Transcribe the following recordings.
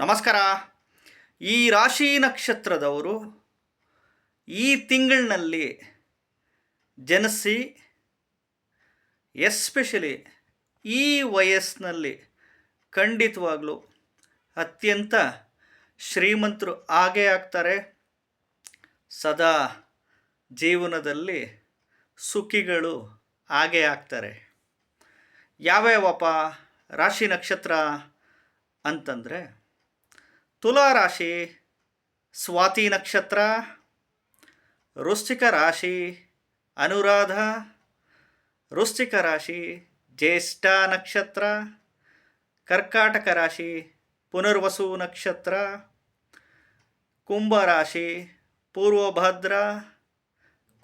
ನಮಸ್ಕಾರ. ಈ ರಾಶಿ ನಕ್ಷತ್ರದವರು ಈ ತಿಂಗಳಿನಲ್ಲಿ ಜನಿಸಿ, ಎಸ್ಪೆಷಲಿ ಈ ವಯಸ್ಸಿನಲ್ಲಿ ಖಂಡಿತವಾಗಲೂ ಅತ್ಯಂತ ಶ್ರೀಮಂತರು ಆಗೇ ಆಗ್ತಾರೆ. ಸದಾ ಜೀವನದಲ್ಲಿ ಸುಖಿಗಳು ಆಗೇ ಆಗ್ತಾರೆ. ಯಾವ್ಯಾವಪ್ಪ ರಾಶಿ ನಕ್ಷತ್ರ ಅಂತಂದರೆ ತುಲಾ ರಾಶಿ, ಸ್ವಾತಿ ನಕ್ಷತ್ರ, ವೃಶ್ಚಿಕ ರಾಶಿ, ಅನುರಾಧ, ವೃಶ್ಚಿಕ ರಾಶಿ, ಜ್ಯೇಷ್ಠ ನಕ್ಷತ್ರ, ಕರ್ಕಾಟಕ ರಾಶಿ, ಪುನರ್ವಸು ನಕ್ಷತ್ರ, ಕುಂಭ ರಾಶಿ, ಪೂರ್ವಭದ್ರ,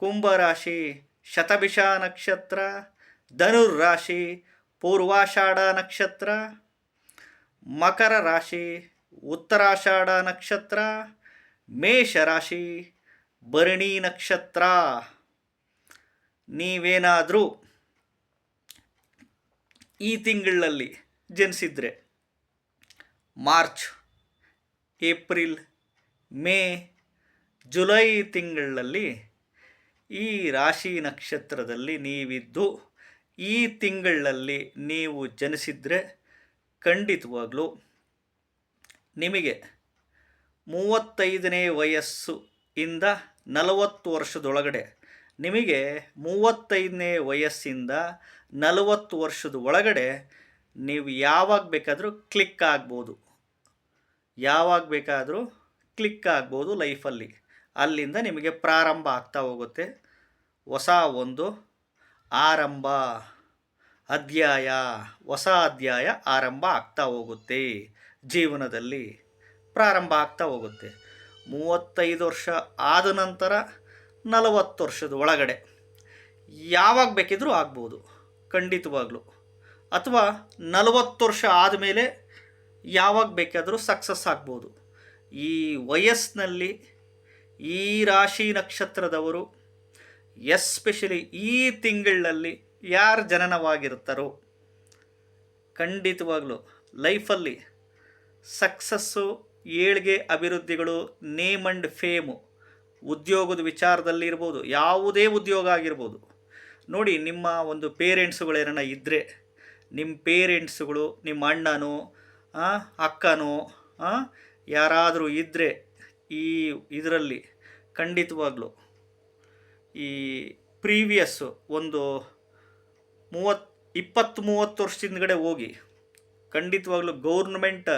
ಕುಂಭ ರಾಶಿ, ಶತಭಿಷ ನಕ್ಷತ್ರ ಧನುರ್ರಾಶಿ ಪೂರ್ವಾಷಾಢ ನಕ್ಷತ್ರ, ಮಕರ ರಾಶಿ ಉತ್ತರಾಷಾಢ ನಕ್ಷತ್ರ ಮೇಷ ರಾಶಿ ಭರಣಿ ನಕ್ಷತ್ರ. ನೀವೇನಾದರೂ ಈ ತಿಂಗಳಲ್ಲಿ ಜನಿಸಿದರೆ ಮಾರ್ಚ್, ಏಪ್ರಿಲ್, ಮೇ, ಜುಲೈ ತಿಂಗಳಲ್ಲಿ ಈ ರಾಶಿ ನಕ್ಷತ್ರದಲ್ಲಿ ನೀವಿದ್ದು ಈ ತಿಂಗಳಲ್ಲಿ ನೀವು ಜನಿಸಿದರೆ ಖಂಡಿತವಾಗ್ಲೂ ನಿಮಗೆ ಮೂವತ್ತೈದನೇ ವಯಸ್ಸು ಇಂದ ನಲವತ್ತು ವರ್ಷದೊಳಗಡೆ, ನಿಮಗೆ ಮೂವತ್ತೈದನೇ ವಯಸ್ಸಿಂದ ನಲವತ್ತು ವರ್ಷದ ಒಳಗಡೆ ನೀವು ಯಾವಾಗ ಬೇಕಾದರೂ ಕ್ಲಿಕ್ ಆಗ್ಬೋದು. ಯಾವಾಗ ಬೇಕಾದರೂ ಕ್ಲಿಕ್ ಆಗ್ಬೋದು ಲೈಫಲ್ಲಿ. ಅಲ್ಲಿಂದ ನಿಮಗೆ ಪ್ರಾರಂಭ ಆಗ್ತಾ ಹೋಗುತ್ತೆ. ಹೊಸ ಒಂದು ಆರಂಭ. ಅಧ್ಯಾಯ, ಹೊಸ ಅಧ್ಯಾಯ ಆರಂಭ ಆಗ್ತಾ ಹೋಗುತ್ತೆ. ಜೀವನದಲ್ಲಿ ಪ್ರಾರಂಭ ಆಗ್ತಾ ಹೋಗುತ್ತೆ. ಮೂವತ್ತೈದು ವರ್ಷ ಆದ ನಂತರ ನಲವತ್ತು ವರ್ಷದ ಒಳಗಡೆ ಯಾವಾಗ ಬೇಕಿದ್ರೂ ಆಗ್ಬೋದು, ಖಂಡಿತವಾಗ್ಲೂ. ಅಥವಾ ನಲವತ್ತು ವರ್ಷ ಆದಮೇಲೆ ಯಾವಾಗ ಬೇಕಾದರೂ ಸಕ್ಸಸ್ ಆಗ್ಬೋದು. ಈ ವಯಸ್ಸಿನಲ್ಲಿ ಈ ರಾಶಿ ನಕ್ಷತ್ರದವರು ಎಸ್ಪೆಷಲಿ ಈ ತಿಂಗಳಲ್ಲಿ ಯಾರು ಜನನವಾಗಿರ್ತಾರೋ ಖಂಡಿತವಾಗ್ಲೂ ಲೈಫಲ್ಲಿ ಸಕ್ಸಸ್ಸು, ಏಳ್ಗೆ ಅಭಿವೃದ್ಧಿಗಳು, ನೇಮ್ ಆ್ಯಂಡ್ ಫೇಮು ಉದ್ಯೋಗದ ವಿಚಾರದಲ್ಲಿ ಇರ್ಬೋದು, ಯಾವುದೇ ಉದ್ಯೋಗ ಆಗಿರ್ಬೋದು. ನೋಡಿ, ನಿಮ್ಮ ಒಂದು ಪೇರೆಂಟ್ಸುಗಳೇನ ಇದ್ದರೆ ನಿಮ್ಮ ಪೇರೆಂಟ್ಸುಗಳು, ನಿಮ್ಮ ಅಣ್ಣನೋ ಅಕ್ಕನೋ ಯಾರಾದರೂ ಇದ್ದರೆ ಈ ಇದರಲ್ಲಿ ಖಂಡಿತವಾಗಲೂ ಈ ಪ್ರೀವಿಯಸ್ಸು ಒಂದು ಮೂವತ್ತು ಇಪ್ಪತ್ತು ಮೂವತ್ತು ವರ್ಷ ಹಿಂದ್ಗಡೆ ಹೋಗಿ, ಖಂಡಿತವಾಗ್ಲೂ ಗೌರ್ನಮೆಂಟ್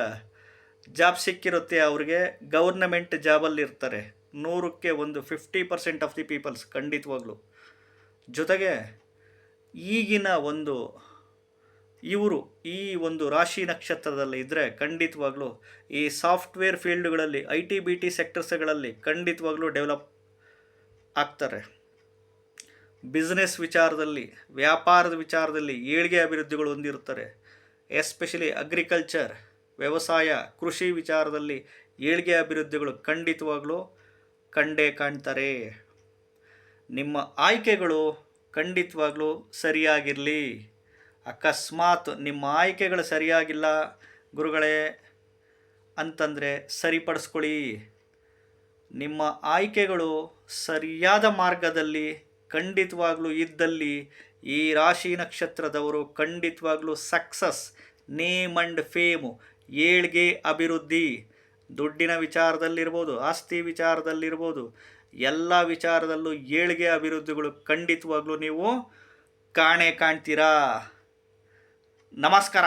ಜಾಬ್ ಸಿಕ್ಕಿರುತ್ತೆ, ಅವ್ರಿಗೆ ಗೌರ್ನಮೆಂಟ್ ಜಾಬಲ್ಲಿ ಇರ್ತಾರೆ. ನೂರಕ್ಕೆ ಒಂದು fifty percent of the peoples ಖಂಡಿತವಾಗ್ಲೂ. ಜೊತೆಗೆ ಈಗಿನ ಒಂದು ಇವರು ಈ ಒಂದು ರಾಶಿ ನಕ್ಷತ್ರದಲ್ಲಿ ಇದ್ದರೆ ಖಂಡಿತವಾಗ್ಲೂ ಈ ಸಾಫ್ಟ್ವೇರ್ ಫೀಲ್ಡ್ಗಳಲ್ಲಿ, ಐ ಟಿ, ಬಿ ಟಿ ಸೆಕ್ಟರ್ಸ್ಗಳಲ್ಲಿ ಖಂಡಿತವಾಗ್ಲೂ ಡೆವಲಪ್ ಆಗ್ತಾರೆ. ಬಿಸ್ನೆಸ್ ವಿಚಾರದಲ್ಲಿ, ವ್ಯಾಪಾರದ ವಿಚಾರದಲ್ಲಿ ಏಳಿಗೆ ಅಭಿವೃದ್ಧಿಗಳು ಹೊಂದಿರುತ್ತಾರೆ. ಎಸ್ಪೆಷಲಿ ಅಗ್ರಿಕಲ್ಚರ್, ವ್ಯವಸಾಯ, ಕೃಷಿ ವಿಚಾರದಲ್ಲಿ ಏಳಿಗೆ ಅಭಿವೃದ್ಧಿಗಳು ಖಂಡಿತವಾಗಲೂ ಕಂಡೇ ಕಾಣ್ತಾರೆ. ನಿಮ್ಮ ಆಯ್ಕೆಗಳು ಖಂಡಿತವಾಗ್ಲೂ ಸರಿಯಾಗಿರಲಿ. ಅಕಸ್ಮಾತ್ ನಿಮ್ಮ ಆಯ್ಕೆಗಳು ಸರಿಯಾಗಿಲ್ಲ, ಗುರುಗಳೇ, ಅಂತಂದರೆ ಸರಿಪಡಿಸ್ಕೊಳ್ಳಿ. ನಿಮ್ಮ ಆಯ್ಕೆಗಳು ಸರಿಯಾದ ಮಾರ್ಗದಲ್ಲಿ ಖಂಡಿತವಾಗ್ಲೂ ಇದ್ದಲ್ಲಿ ಈ ರಾಶಿ ನಕ್ಷತ್ರದವರು ಖಂಡಿತವಾಗ್ಲೂ ಸಕ್ಸಸ್ ನೇಮ್ ಅಂಡ್ ಫೇಮು ಏಳ್ಗೆ ಅಭಿವೃದ್ಧಿ. ದುಡ್ಡಿನ ವಿಚಾರದಲ್ಲಿರ್ಬೋದು, ಆಸ್ತಿ ವಿಚಾರದಲ್ಲಿರ್ಬೋದು, ಎಲ್ಲ ವಿಚಾರದಲ್ಲೂ ಏಳ್ಗೆ ಅಭಿವೃದ್ಧಿಗಳು ಖಂಡಿತವಾಗ್ಲೂ ನೀವು ಕಾಣೆ ಕಾಣ್ತೀರಾ. ನಮಸ್ಕಾರ.